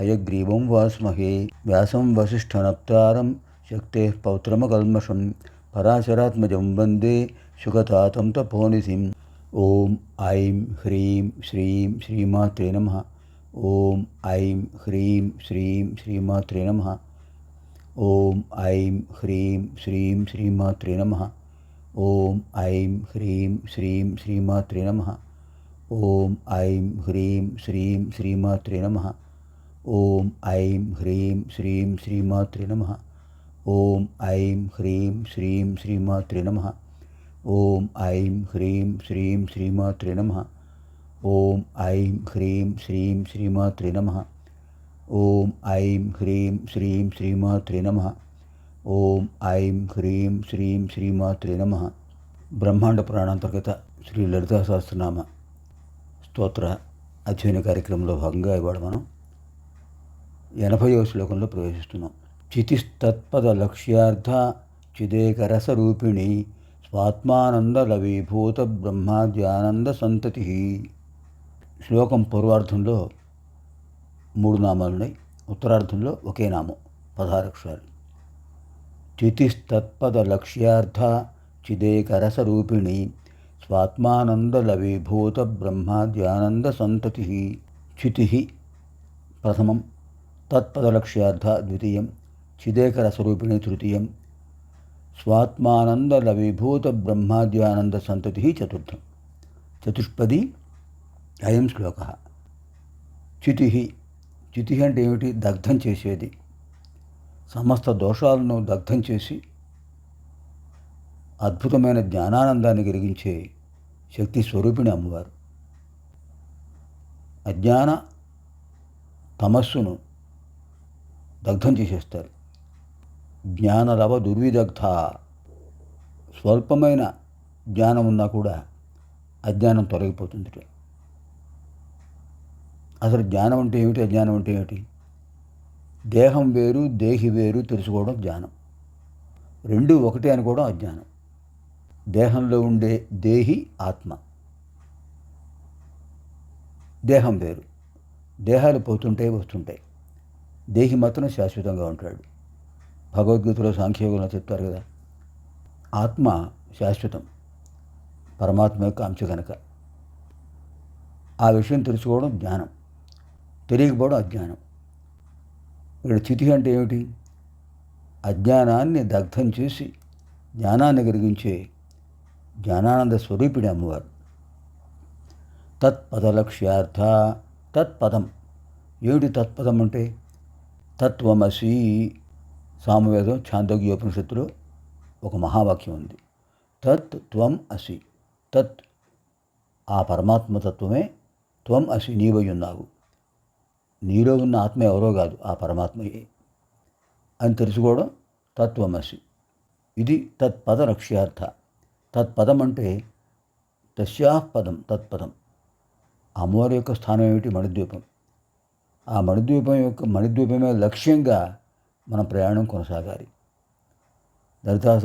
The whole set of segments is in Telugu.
हयग्रीवं वास्महे, व्यासं वसिष्ठनप्तारं शक्तेः पौत्रमकल्मषं, पराशरात्मजं वंदे सुखतातं तपोनिधिम् ॐ ऐं ह्रीं श्रीं श्रीमात्रे नमः। ॐ ऐं ह्रीं श्रीं श्रीमात्रे नमः। ॐ ऐं ह्रीं श्रीं श्रीमात्रे नमः। ॐ ऐं ह्रीं श्रीं श्रीमात्रे नमः। ॐ ऐं ह्रीं श्रीं श्रीमात्रे नमः। ఓం ఐం హ్రీం శ్రీం శ్రీమాతృ నమ. ఓం ఐం హ్రీం శ్రీం శ్రీమాతృ నమ. ఓం ఐం హ్రీం శ్రీం శ్రీమాతృ నమ. ఓం ఐం హ్రీం శ్రీం శ్రీమాతృ నమ. ఓం ఐం హ్రీం శ్రీం శ్రీమాతృ నమ. ఓం ఐం హ్రీం శ్రీం శ్రీమాతృ నమ. బ్రహ్మాండ పురాణాంతర్గత శ్రీ లలితా సహస్రనామ స్తోత్ర అధ్యయన కార్యక్రమంలో భాగంగా ఇవాళ మనం ఎనభైవ శ్లోకంలో ప్రవేశిస్తున్నాం. చితిస్తత్పద లక్ష్యార్థ చిదేకరసరూపిణి స్వాత్మానంద లవీభూత బ్రహ్మాద్యానంద సంతతి. శ్లోకం పూర్వార్థంలో మూడు నామాలు ఉన్నాయి ఉత్తరార్థంలో ఒకే నామం పదహారు అక్షరాలు చితిస్తత్పద లక్ష్యార్థ చిదేకరసరూపిణి స్వాత్మానంద లవీభూత బ్రహ్మాద్యానంద సంతతి. చితి ప్రథమం. తత్పదలక్ష్యార్థ ద్వితీయం. చిదేకరస్వరూపిణి తృతీయం. స్వాత్మానంద విభూత బ్రహ్మాద్యానంద సంతతి చతుర్థం. చతుష్పది అయం శ్లోక. చితి చితి అంటే ఏమిటి? దగ్ధం చేసేది. సమస్త దోషాలను దగ్ధం చేసి అద్భుతమైన జ్ఞానానందాన్ని కలిగించే శక్తి స్వరూపిణి అమ్మవారు. అజ్ఞాన తమస్సును దగ్ధం చేసేస్తారు. జ్ఞానరవ దుర్విదగ్ధ. స్వల్పమైన జ్ఞానం ఉన్నా కూడా అజ్ఞానం తొలగిపోతుంది అసలు జ్ఞానం అంటే ఏమిటి? అజ్ఞానం అంటే ఏమిటి? దేహం వేరు దేహి వేరు తెలుసుకోవడం జ్ఞానం. రెండు ఒకటే అనుకోవడం అజ్ఞానం. దేహంలో ఉండే దేహి ఆత్మ. దేహం వేరు. దేహాలు పోతుంటాయి వస్తుంటాయి. దేహి మాత్రం శాశ్వతంగా ఉంటాడు. భగవద్గీతలో సాంఖ్యయోగంలో చెప్తారు కదా ఆత్మ శాశ్వతం పరమాత్మ యొక్క అంశ కనుక ఆ విషయం తెలుసుకోవడం జ్ఞానం తెలియకపోవడం అజ్ఞానం. ఇక్కడ చితి అంటే ఏమిటి? అజ్ఞానాన్ని దగ్ధం చేసి జ్ఞానాన్ని కలిగించే జ్ఞానానంద స్వరూపిణి అమ్మవారు. తత్పదలక్ష్యార్థ తత్పదం. ఏమిటి తత్పదం అంటే? తత్వమసి సామవేదం ఛాందోగ్యోపనిషత్తులో ఒక మహావాక్యం ఉంది. తత్ త్వం అసి. తత్ ఆ పరమాత్మతత్వమే త్వం అసి నీవై ఉన్నావు నీలో ఉన్న ఆత్మ ఎవరో కాదు ఆ పరమాత్మయే అని తెలుసుకోవడం తత్వమసి. ఇది తత్పద రక్ష్యార్థ తత్పదం అంటే తస్యాపదం తత్పదం. అమ్మవారి యొక్క స్థానం ఏమిటి? మణిద్వీపం. ఆ మణిద్వీపం యొక్క మణిద్వీపమే లక్ష్యంగా మన ప్రయాణం కొనసాగాలి. లలితా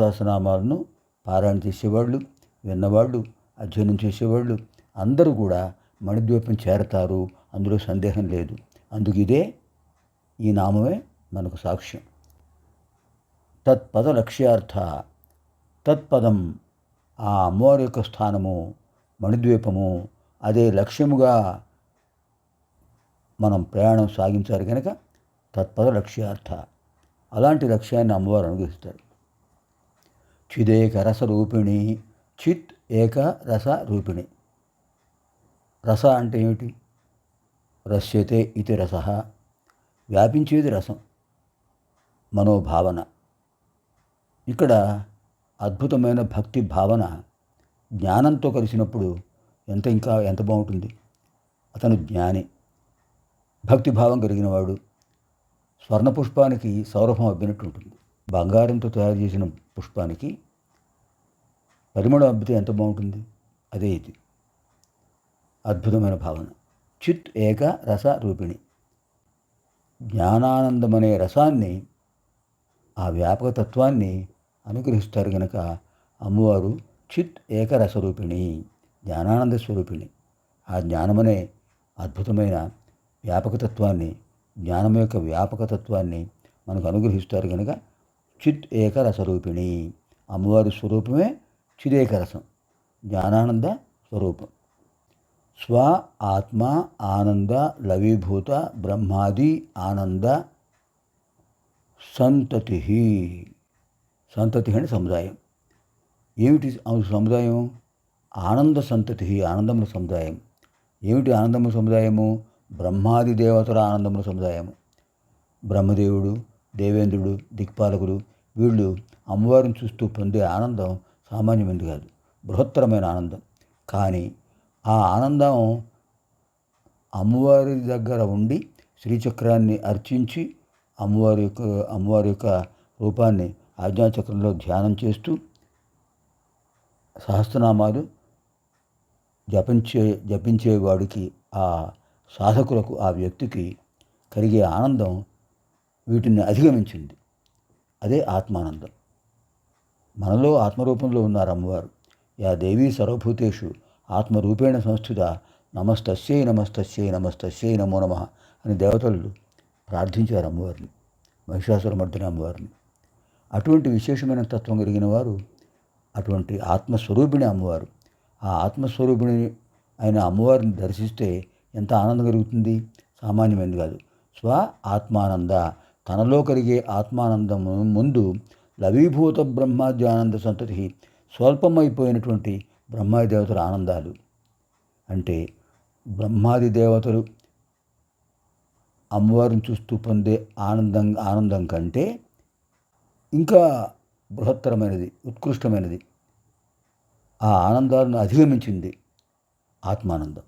పారాయణ చేసేవాళ్ళు విన్నవాళ్ళు అధ్యయనం చేసేవాళ్ళు అందరూ కూడా మణిద్వీపం చేరతారు. అందులో సందేహం లేదు. అందుకు ఇదే ఈ నామమే మనకు సాక్ష్యం. తత్పద లక్ష్యార్థ తత్పదం ఆ అమ్మవారి యొక్క స్థానము మణిద్వీపము అదే లక్ష్యముగా మనం ప్రయాణం సాగించాలి కనుక తత్పద లక్ష్యార్థ. అలాంటి లక్ష్యాన్ని అమ్మవారు అనుగ్రహిస్తారు. చిదేక రస రూపిణి చిత్ ఏక రస రూపిణి రస అంటే ఏమిటి? రస్యతే ఇది రస వ్యాపించేది రసం మనోభావన. ఇక్కడ అద్భుతమైన భక్తి భావన జ్ఞానంతో కలిసినప్పుడు ఎంత ఇంకా ఎంత బాగుంటుంది? అతను జ్ఞాని. భక్తిభావం కలిగినవాడు స్వర్ణ పుష్పానికి సౌరభం అబ్బినట్టు ఉంటుంది. బంగారంతో తయారు చేసిన పుష్పానికి పరిమళం అబ్బితే ఎంత బాగుంటుంది? అదే ఇది. అద్భుతమైన భావన. చిత్ ఏక రస రూపిణి. జ్ఞానానందం అనే రసాన్ని ఆ వ్యాపక తత్వాన్ని అనుగ్రహిస్తారు గనక అమ్మవారు చిత్ ఏక రూపిణి జ్ఞానానంద స్వరూపిణి. ఆ జ్ఞానమనే అద్భుతమైన వ్యాపకతత్వాన్ని జ్ఞానం యొక్క వ్యాపకతత్వాన్ని మనకు అనుగ్రహిస్తారు కనుక చిత్ ఏకరసరూపిణి. అమ్మవారి స్వరూపమే చిదేకరసం జ్ఞానానంద స్వరూపం. స్వ ఆత్మ ఆనంద లవీభూత బ్రహ్మాది ఆనంద సంతతి. సంతతి అంటే సముదాయం. ఏమిటి సముదాయం ఆనంద సంతతి ఆనందముల సముదాయం. ఏమిటి ఆనందముల సముదాయము? బ్రహ్మాది దేవతల ఆనందముల సముదాయము. బ్రహ్మదేవుడు దేవేంద్రుడు దిక్పాలకుడు వీళ్ళు అమ్మవారిని చూస్తూ పొందే ఆనందం సామాన్యమైనది కాదు. బృహత్తరమైన ఆనందం. కానీ ఆ ఆనందం అమ్మవారి దగ్గర ఉండి శ్రీచక్రాన్ని అర్చించి అమ్మవారి యొక్క అమ్మవారి యొక్క రూపాన్ని ఆజ్ఞాచక్రంలో ధ్యానం చేస్తూ సహస్రనామాలు జపించే జపించేవాడికి ఆ సాధకులకు ఆ వ్యక్తికి కలిగే ఆనందం వీటిని అధిగమించింది. అదే ఆత్మానందం. మనలో ఆత్మరూపంలో ఉన్నారు అమ్మవారు యా దేవీ సర్వభూతేషు ఆత్మరూపేణ సంస్థిత నమస్తస్యై నమస్తస్యై నమస్తస్యై నమో నమ అని దేవతలు ప్రార్థించారు అమ్మవారిని మహిషాసురమర్దిని అమ్మవారిని. అటువంటి విశేషమైన తత్వం కలిగిన వారు అటువంటి ఆత్మస్వరూపిణి అమ్మవారు. ఆ ఆత్మస్వరూపిణి అయిన అమ్మవారిని దర్శిస్తే ఎంత ఆనందం కలుగుతుంది? సామాన్యమైనది కాదు. స్వ ఆత్మానంద. తనలో కలిగే ఆత్మానందం ముందు లవీభూత బ్రహ్మాద్యానంద సంతతి స్వల్పమైపోయినటువంటి బ్రహ్మాది దేవతల ఆనందాలు. అంటే బ్రహ్మాది దేవతలు అమ్మవారిని చూస్తూ పొందే ఆనందం ఆనందం కంటే ఇంకా బృహత్తరమైనది ఉత్కృష్టమైనది. ఆ ఆనందాలను అధిగమించింది ఆత్మానందం.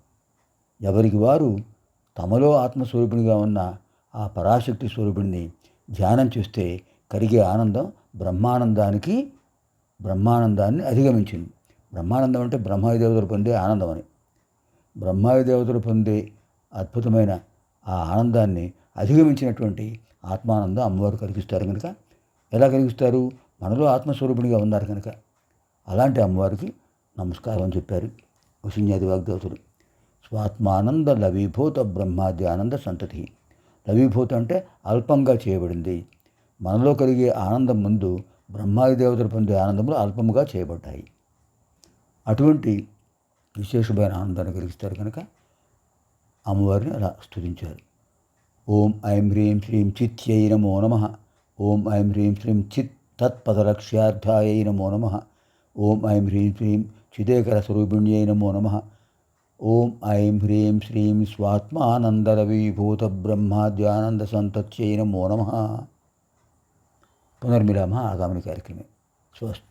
ఎవరికి వారు తమలో ఆత్మస్వరూపిణిగా ఉన్న ఆ పరాశక్తి స్వరూపిణిని ధ్యానం చేస్తే కలిగే ఆనందం బ్రహ్మానందానికి బ్రహ్మానందాన్ని అధిగమించింది. బ్రహ్మానందం అంటే బ్రహ్మాది దేవతలు పొందే ఆనందం అని. బ్రహ్మాది దేవతలు పొందే అద్భుతమైన ఆ ఆనందాన్ని అధిగమించినటువంటి ఆత్మానందం అమ్మవారు కలిగిస్తారు కనుక. ఎలా కలిగిస్తారు? మనలో ఆత్మస్వరూపిణిగా ఉన్నారు కనుక. అలాంటి అమ్మవారికి నమస్కారం అని చెప్పారు. వసున్యాది వాగ్దేవతలు స్వాత్మానంద లవీభూత బ్రహ్మాది ఆనంద సంతతి. లవీభూత అంటే అల్పంగా చేయబడింది. మనలో కలిగే ఆనందం ముందు బ్రహ్మాది దేవతలు పొందే ఆనందములు అల్పముగా చేయబడ్డాయి. అటువంటి విశేషమైన ఆనందాన్ని కలిగిస్తారు కనుక అమ్మవారిని అలా స్థుతించారు ఓం ఐం హ్రీం శ్రీం చిత్యై నమో నమ. ఓం ఐం హ్రీం శ్రీం చిత్ తత్పదలక్ష్యార్థాయై నమో నమ. ఓం ఐం హ్రీం శ్రీం చిదేకర స్వరూపిణ్యై నమో నమ. ఓం ఐం హ్రీం శ్రీం స్వాత్మానందరవిభూత బ్రహ్మాద్యానంద సంతత్యై నమో నమ. పునర్మిలామ ఆగామిని కార్యక్రమే. స్వస్తి.